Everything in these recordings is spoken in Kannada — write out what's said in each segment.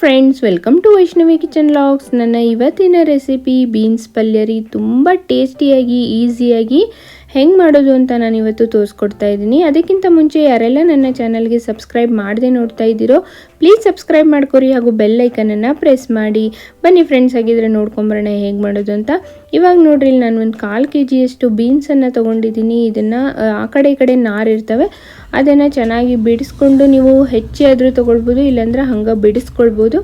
Friends welcome to Vaishnavi kitchen vlogs ನನ್ನ ಇವತ್ತಿನ ರೆಸಿಪಿ ಬೀನ್ಸ್ ಪಲ್ಯ ರೀ, ತುಂಬ ಟೇಸ್ಟಿಯಾಗಿ ಈಸಿಯಾಗಿ ಹೆಂಗೆ ಮಾಡೋದು ಅಂತ ನಾನು ಇವತ್ತು ತೋರಿಸ್ಕೊಡ್ತಾ ಇದ್ದೀನಿ. ಅದಕ್ಕಿಂತ ಮುಂಚೆ ಯಾರೆಲ್ಲ ನನ್ನ ಚಾನಲ್ಗೆ ಸಬ್ಸ್ಕ್ರೈಬ್ ಮಾಡದೆ ನೋಡ್ತಾ ಇದ್ದೀರೋ ಪ್ಲೀಸ್ ಸಬ್ಸ್ಕ್ರೈಬ್ ಮಾಡ್ಕೊರಿ ಹಾಗೂ ಬೆಲ್ ಐಕನನ್ನು ಪ್ರೆಸ್ ಮಾಡಿ. ಬನ್ನಿ ಫ್ರೆಂಡ್ಸ್ ಆಗಿದ್ರೆ ನೋಡ್ಕೊಂಬರೋಣ ಹೇಗೆ ಮಾಡೋದು ಅಂತ. ಇವಾಗ ನೋಡ್ರಿ, ನಾನು ಒಂದು ಕಾಲು ಕೆ ಜಿಯಷ್ಟು ಬೀನ್ಸನ್ನು ತೊಗೊಂಡಿದ್ದೀನಿ. ಇದನ್ನು ಆ ಕಡೆ ಈ ಕಡೆ ನಾರು ಇರ್ತವೆ. ಅದನ್ನು ಚೆನ್ನಾಗಿ ಬಿಡಿಸ್ಕೊಂಡು ನೀವು ಹೆಚ್ಚಾದರೂ ತೊಗೊಳ್ಬೋದು, ಇಲ್ಲಾಂದ್ರೆ ಹಂಗೆ ಬಿಡಿಸ್ಕೊಳ್ಬೋದು.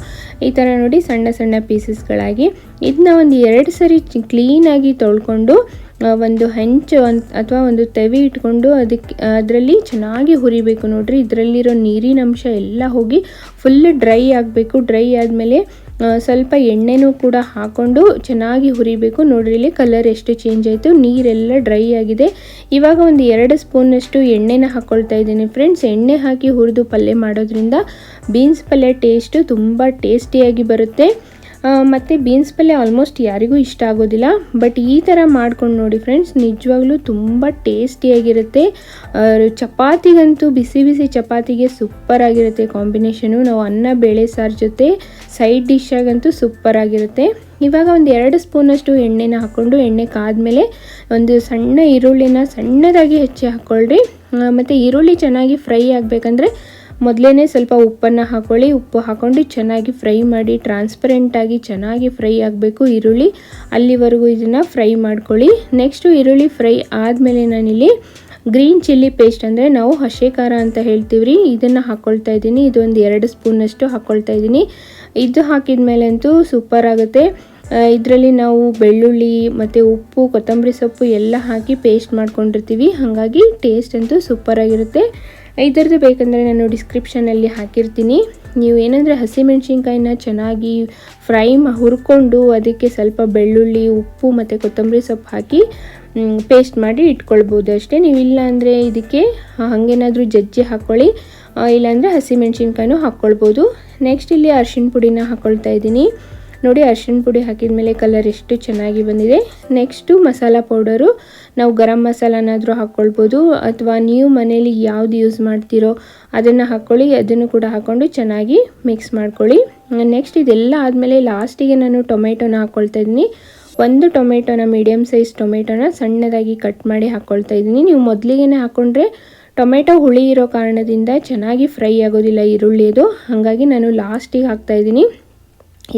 ಈ ಥರ ನೋಡಿ ಸಣ್ಣ ಸಣ್ಣ ಪೀಸಸ್ಗಳಾಗಿ. ಇದನ್ನ ಒಂದು ಎರಡು ಸರಿ ಕ್ಲೀನಾಗಿ ತೊಳ್ಕೊಂಡು ಒಂದು ಹೆಂಚು ಅಥವಾ ಒಂದು ತೆವಿ ಇಟ್ಕೊಂಡು ಅದಕ್ಕೆ, ಅದರಲ್ಲಿ ಚೆನ್ನಾಗಿ ಹುರಿಬೇಕು ನೋಡಿರಿ. ಇದರಲ್ಲಿರೋ ನೀರಿನ ಅಂಶ ಎಲ್ಲ ಹೋಗಿ ಫುಲ್ ಡ್ರೈ ಆಗಬೇಕು. ಡ್ರೈ ಆದಮೇಲೆ ಸ್ವಲ್ಪ ಎಣ್ಣೆನೂ ಕೂಡ ಹಾಕ್ಕೊಂಡು ಚೆನ್ನಾಗಿ ಹುರಿಬೇಕು. ನೋಡಿರಿ ಕಲರ್ ಎಷ್ಟು ಚೇಂಜ್ ಆಯಿತು. ನೀರೆಲ್ಲ ಡ್ರೈ ಆಗಿದೆ. ಇವಾಗ ಒಂದು ಎರಡು ಸ್ಪೂನಷ್ಟು ಎಣ್ಣೆನ ಹಾಕ್ಕೊಳ್ತಾ ಇದ್ದೀನಿ ಫ್ರೆಂಡ್ಸ್ ಎಣ್ಣೆ ಹಾಕಿ ಹುರಿದು ಪಲ್ಯ ಮಾಡೋದ್ರಿಂದ ಬೀನ್ಸ್ ಪಲ್ಯ ಟೇಸ್ಟು ತುಂಬ ಟೇಸ್ಟಿಯಾಗಿ ಬರುತ್ತೆ. ಮತ್ತು ಬೀನ್ಸ್ ಪಲ್ಯ ಆಲ್ಮೋಸ್ಟ್ ಯಾರಿಗೂ ಇಷ್ಟ ಆಗೋದಿಲ್ಲ ಬಟ್ ಈ ಥರ ಮಾಡ್ಕೊಂಡು ನೋಡಿ ಫ್ರೆಂಡ್ಸ್ ನಿಜವಾಗ್ಲೂ ತುಂಬ ಟೇಸ್ಟಿಯಾಗಿರುತ್ತೆ ಚಪಾತಿಗಂತೂ ಬಿಸಿ ಬಿಸಿ ಚಪಾತಿಗೆ ಸೂಪರ್ ಆಗಿರುತ್ತೆ ಕಾಂಬಿನೇಷನು ನಾವು ಅನ್ನ, ಬೇಳೆ, ಸಾರು ಜೊತೆ ಸೈಡ್ ಡಿಶ್ಶಾಗಂತೂ ಸೂಪರ್ ಆಗಿರುತ್ತೆ. ಇವಾಗ ಒಂದು ಎರಡು ಸ್ಪೂನಷ್ಟು ಎಣ್ಣೆನ ಹಾಕ್ಕೊಂಡು ಎಣ್ಣೆ ಕಾದ್ಮೇಲೆ ಒಂದು ಸಣ್ಣ ಈರುಳ್ಳಿನ ಸಣ್ಣದಾಗಿ ಹೆಚ್ಚಿ ಹಾಕ್ಕೊಳ್ಳ್ರಿ ಮತ್ತು ಈರುಳ್ಳಿ ಚೆನ್ನಾಗಿ ಫ್ರೈ ಆಗಬೇಕಂದ್ರೆ ಮೊದಲೇ ಸ್ವಲ್ಪ ಉಪ್ಪನ್ನು ಹಾಕೊಳ್ಳಿ. ಉಪ್ಪು ಹಾಕ್ಕೊಂಡು ಚೆನ್ನಾಗಿ ಫ್ರೈ ಮಾಡಿ ಟ್ರಾನ್ಸ್ಪರೆಂಟಾಗಿ ಚೆನ್ನಾಗಿ ಫ್ರೈ ಆಗಬೇಕು ಈರುಳ್ಳಿ. ಅಲ್ಲಿವರೆಗೂ ಇದನ್ನು ಫ್ರೈ ಮಾಡ್ಕೊಳ್ಳಿ. ನೆಕ್ಸ್ಟು ಈರುಳ್ಳಿ ಫ್ರೈ ಆದಮೇಲೆ ನಾನಿಲ್ಲಿ ಗ್ರೀನ್ ಚಿಲ್ಲಿ ಪೇಸ್ಟ್ ಅಂದರೆ ನಾವು ಹಸೆ ಖಾರ ಅಂತ ಹೇಳ್ತೀವಿ ರೀ ಇದನ್ನು ಹಾಕ್ಕೊಳ್ತಾ ಇದ್ದೀನಿ. ಇದೊಂದು ಎರಡು ಸ್ಪೂನಷ್ಟು ಹಾಕ್ಕೊಳ್ತಾ ಇದ್ದೀನಿ. ಇದು ಹಾಕಿದ ಮೇಲೆ ಅಂತೂ ಸೂಪರ್ ಆಗುತ್ತೆ. ಇದರಲ್ಲಿ ನಾವು ಬೆಳ್ಳುಳ್ಳಿ ಮತ್ತು ಉಪ್ಪು, ಕೊತ್ತಂಬರಿ ಸೊಪ್ಪು ಎಲ್ಲ ಹಾಕಿ ಪೇಸ್ಟ್ ಮಾಡ್ಕೊಂಡಿರ್ತೀವಿ. ಹಾಗಾಗಿ ಟೇಸ್ಟ್ ಅಂತೂ ಸೂಪರ್ ಆಗಿರುತ್ತೆ. ಇದರದ್ದು ಬೇಕಂದರೆ ನಾನು ಡಿಸ್ಕ್ರಿಪ್ಷನಲ್ಲಿ ಹಾಕಿರ್ತೀನಿ. ನೀವು ಏನಂದರೆ ಹಸಿಮೆಣ್ಸಿನ್ಕಾಯಿನ ಚೆನ್ನಾಗಿ ಫ್ರೈ ಮಾ, ಹುರ್ಕೊಂಡು ಅದಕ್ಕೆ ಸ್ವಲ್ಪ ಬೆಳ್ಳುಳ್ಳಿ, ಉಪ್ಪು ಮತ್ತು ಕೊತ್ತಂಬರಿ ಸೊಪ್ಪು ಹಾಕಿ ಪೇಸ್ಟ್ ಮಾಡಿ ಇಟ್ಕೊಳ್ಬೋದು ಅಷ್ಟೇ. ನೀವು ಇದಕ್ಕೆ ಹಾಗೇನಾದರೂ ಜಜ್ಜಿ ಹಾಕ್ಕೊಳ್ಳಿ ಇಲ್ಲಾಂದರೆ ಹಸಿಮೆಣ್ಸಿನ್ಕಾಯಿನೂ ಹಾಕ್ಕೊಳ್ಬೋದು. ನೆಕ್ಸ್ಟ್ ಇಲ್ಲಿ ಅರ್ಶಿಣ ಪುಡಿನ ಹಾಕ್ಕೊಳ್ತಾ ಇದ್ದೀನಿ. ನೋಡಿ ಅರ್ಶಿನ ಪುಡಿ ಹಾಕಿದ ಮೇಲೆ ಕಲರ್ ಎಷ್ಟು ಚೆನ್ನಾಗಿ ಬಂದಿದೆ. ನೆಕ್ಸ್ಟು ಮಸಾಲ ಪೌಡರು ನಾವು ಗರಂ ಮಸಾಲನಾದರೂ ಹಾಕ್ಕೊಳ್ಬೋದು ಅಥವಾ ನೀವು ಮನೇಲಿ ಯಾವ್ದು ಯೂಸ್ ಮಾಡ್ತೀರೋ ಅದನ್ನು ಹಾಕ್ಕೊಳ್ಳಿ ಅದನ್ನು ಕೂಡ ಹಾಕ್ಕೊಂಡು ಚೆನ್ನಾಗಿ ಮಿಕ್ಸ್ ಮಾಡ್ಕೊಳ್ಳಿ. ನೆಕ್ಸ್ಟ್ ಇದೆಲ್ಲ ಆದಮೇಲೆ ಲಾಸ್ಟಿಗೆ ನಾನು ಟೊಮೆಟೊನ ಹಾಕ್ಕೊಳ್ತಾ ಇದ್ದೀನಿ. ಒಂದು ಟೊಮೆಟೊನ ಮೀಡಿಯಮ್ ಸೈಜ್ ಟೊಮೆಟೊನ ಸಣ್ಣದಾಗಿ ಕಟ್ ಮಾಡಿ ಹಾಕ್ಕೊಳ್ತಾ ಇದ್ದೀನಿ. ನೀವು ಮೊದಲಿಗೆ ಹಾಕ್ಕೊಂಡ್ರೆ ಟೊಮೆಟೊ ಹುಳಿ ಇರೋ ಕಾರಣದಿಂದ ಚೆನ್ನಾಗಿ ಫ್ರೈ ಆಗೋದಿಲ್ಲ ಈರುಳ್ಳಿದು ಹಾಗಾಗಿ ನಾನು ಲಾಸ್ಟಿಗೆ ಹಾಕ್ತಾ ಇದ್ದೀನಿ.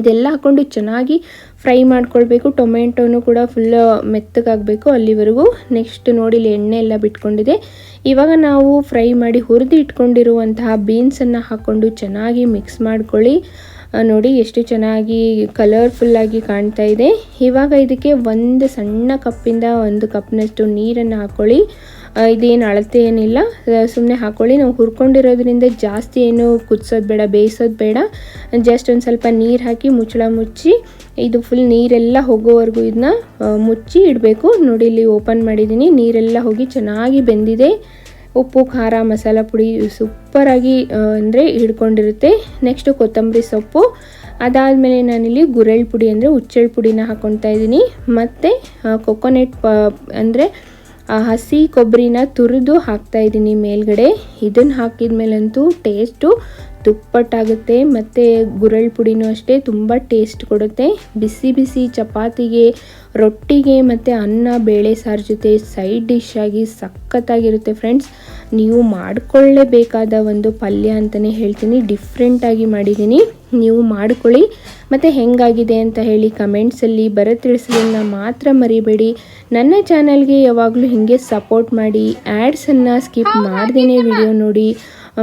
ಇದೆಲ್ಲ ಹಾಕ್ಕೊಂಡು ಚೆನ್ನಾಗಿ ಫ್ರೈ ಮಾಡ್ಕೊಳ್ಬೇಕು. ಟೊಮೆಟೊನು ಕೂಡ ಫುಲ್ ಮೆತ್ತಗಾಗಬೇಕು ಅಲ್ಲಿವರೆಗೂ. ನೆಕ್ಸ್ಟ್ ನೋಡಿ ಇಲ್ಲಿ ಎಣ್ಣೆ ಎಲ್ಲ ಬಿಟ್ಕೊಂಡಿದೆ. ಇವಾಗ ನಾವು ಫ್ರೈ ಮಾಡಿ ಹುರಿದು ಇಟ್ಕೊಂಡಿರುವಂತಹ ಬೀನ್ಸನ್ನು ಹಾಕ್ಕೊಂಡು ಚೆನ್ನಾಗಿ ಮಿಕ್ಸ್ ಮಾಡ್ಕೊಳ್ಳಿ. ನೋಡಿ ಎಷ್ಟು ಚೆನ್ನಾಗಿ ಕಲರ್ಫುಲ್ಲಾಗಿ ಕಾಣ್ತಾ ಇದೆ. ಇವಾಗ ಇದಕ್ಕೆ ಒಂದು ಸಣ್ಣ ಕಪ್ಪಿಂದ ಒಂದು ಕಪ್ನಷ್ಟು ನೀರನ್ನು ಹಾಕ್ಕೊಳ್ಳಿ ಇದೇನು ಅಳತೆ ಏನಿಲ್ಲ. ಸುಮ್ಮನೆ ಹಾಕ್ಕೊಳ್ಳಿ ನಾವು ಹುರ್ಕೊಂಡಿರೋದ್ರಿಂದ ಜಾಸ್ತಿ ಏನು ಕುದಿಸೋದು ಬೇಡ, ಬೇಯಿಸೋದು ಬೇಡ. ಜಸ್ಟ್ ಒಂದು ಸ್ವಲ್ಪ ನೀರು ಹಾಕಿ ಮುಚ್ಚಳ ಮುಚ್ಚಿ, ಇದು ಫುಲ್ ನೀರೆಲ್ಲ ಹೋಗೋವರೆಗೂ ಇದನ್ನ ಮುಚ್ಚಿ ಇಡಬೇಕು. ನೋಡಿ, ಇಲ್ಲಿ ಓಪನ್ ಮಾಡಿದ್ದೀನಿ ನೀರೆಲ್ಲ ಹೋಗಿ ಚೆನ್ನಾಗಿ ಬೆಂದಿದೆ. ಉಪ್ಪು, ಖಾರ, ಮಸಾಲ ಪುಡಿ ಸೂಪರಾಗಿ ಅಂದರೆ ಹಿಡ್ಕೊಂಡಿರುತ್ತೆ. ನೆಕ್ಸ್ಟು ಕೊತ್ತಂಬರಿ ಸೊಪ್ಪು. ಅದಾದಮೇಲೆ ನಾನಿಲ್ಲಿ ಗುರೆಳ್ ಪುಡಿ ಅಂದರೆ ಹುಚ್ಚೆಳ್ ಪುಡಿನ ಹಾಕ್ಕೊತಾ ಇದ್ದೀನಿ ಮತ್ತು ಕೊಕೊನೆಟ್ ಪ ಅಂದರೆ ಹಸಿ ಕೊಬ್ಬರಿನ ತುರಿದು ಹಾಕ್ತಾ ಇದ್ದೀನಿ ಮೇಲ್ಗಡೆ. ಇದನ್ನು ಹಾಕಿದ ಮೇಲಂತೂ ಟೇಸ್ಟು ತುಪ್ಪಟ್ಟಾಗುತ್ತೆ ಮತ್ತು ಗುರಳ್ ಪುಡಿನೂ ಅಷ್ಟೇ ತುಂಬ ಟೇಸ್ಟ್ ಕೊಡುತ್ತೆ. ಬಿಸಿ ಬಿಸಿ ಚಪಾತಿಗೆ ರೊಟ್ಟಿಗೆ ಮತ್ತು ಅನ್ನ ಬೇಳೆ ಸಾರು ಜೊತೆ ಸೈಡ್ ಡಿಶ್ ಆಗಿ ಸಖತ್ತಾಗಿರುತ್ತೆ ಫ್ರೆಂಡ್ಸ್ ನೀವು ಮಾಡಿಕೊಳ್ಳೇಬೇಕಾದ ಒಂದು ಪಲ್ಯ ಅಂತಲೇ ಹೇಳ್ತೀನಿ. ಡಿಫ್ರೆಂಟಾಗಿ ಮಾಡಿದ್ದೀನಿ. ನೀವು ಮಾಡ್ಕೊಳ್ಳಿ. ಮತ್ತು ಹೆಂಗಾಗಿದೆ ಅಂತ ಹೇಳಿ ಕಮೆಂಟ್ಸಲ್ಲಿ ಬರ ತಿಳಿಸೋದನ್ನು ಮಾತ್ರ ಮರಿಬೇಡಿ. ನನ್ನ ಚಾನಲ್ಗೆ ಯಾವಾಗಲೂ ಹೀಗೆ ಸಪೋರ್ಟ್ ಮಾಡಿ. ಆ್ಯಡ್ಸನ್ನು ಸ್ಕಿಪ್ ಮಾಡ್ದೇ ವಿಡಿಯೋ ನೋಡಿ.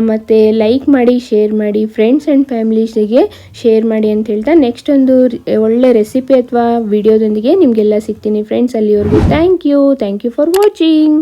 ಮತ್ತು ಲೈಕ್ ಮಾಡಿ ಶೇರ್ ಮಾಡಿ ಫ್ರೆಂಡ್ಸ್ ಆ್ಯಂಡ್ ಫ್ಯಾಮಿಲೀಸಿಗೆ ಶೇರ್ ಮಾಡಿ ಅಂತ ಹೇಳ್ತಾ ನೆಕ್ಸ್ಟ್ ಒಂದು ಒಳ್ಳೆ ರೆಸಿಪಿ ಅಥವಾ ವಿಡಿಯೋದೊಂದಿಗೆ ನಿಮಗೆಲ್ಲ ಸಿಗ್ತೀನಿ ಫ್ರೆಂಡ್ಸ್ ಅಲ್ಲಿವರೆಗೂ thank you thank you for watching